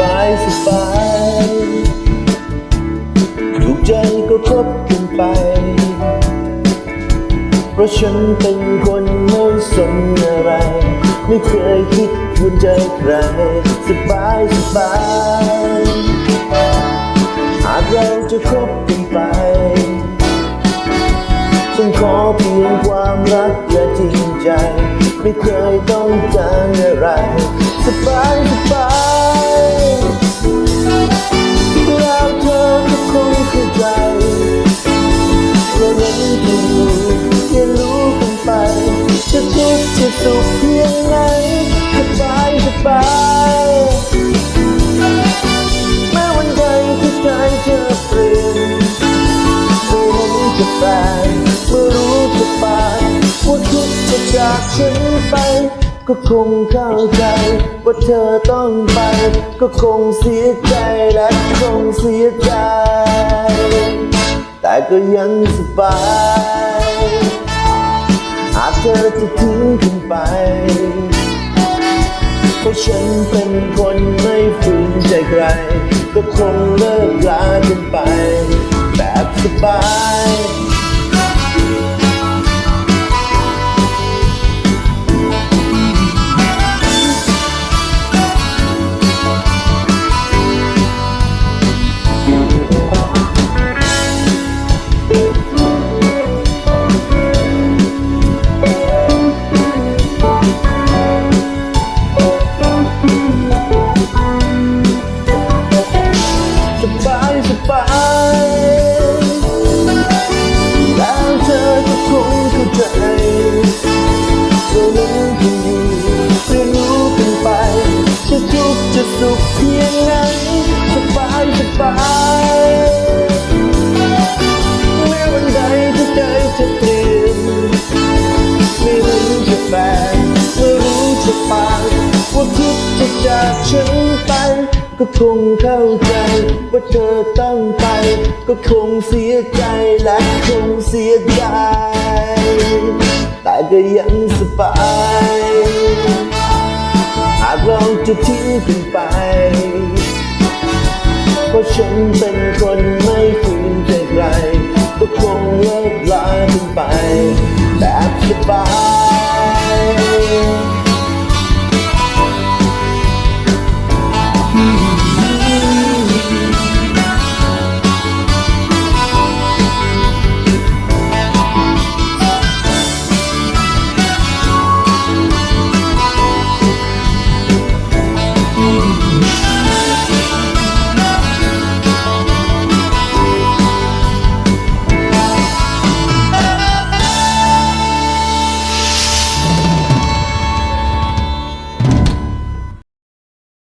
บายสบายถูกใจก็คบกันไป เพราะฉันเป็นคนไม่สนอะไร ไม่เคยคิดวุ่นใจใคร สบายสบายหากเราจะคบกันไป ฉันขอเพียงความรักและจริงใจ ไม่เคยต้องการ จะจากฉันไป ก็คงเข้าใจ ว่าเธอต้องไป ก็คงเสียใจและคงเสียใจ แต่ก็ยังสบายหากเธอจะทิ้งกันไปเพราะฉันเป็นคนไม่ฝืนใจใคร ก็คงเลิกลากันไป แบบสบาย สุขเพียงไหนสบายสบายแม้วันใดที่ใจจะเปลี่ยนไม่รู้จะแปลไม่รู้จะปานว่าคิดจะจากฉันไป ก็คงเข้าใจ ว่าเธอต้องไป ก็คงเสียใจและคงเสียใจแต่ก็ยังสบาย เราจะทิ้งกันไป เพราะฉันเป็นคนไม่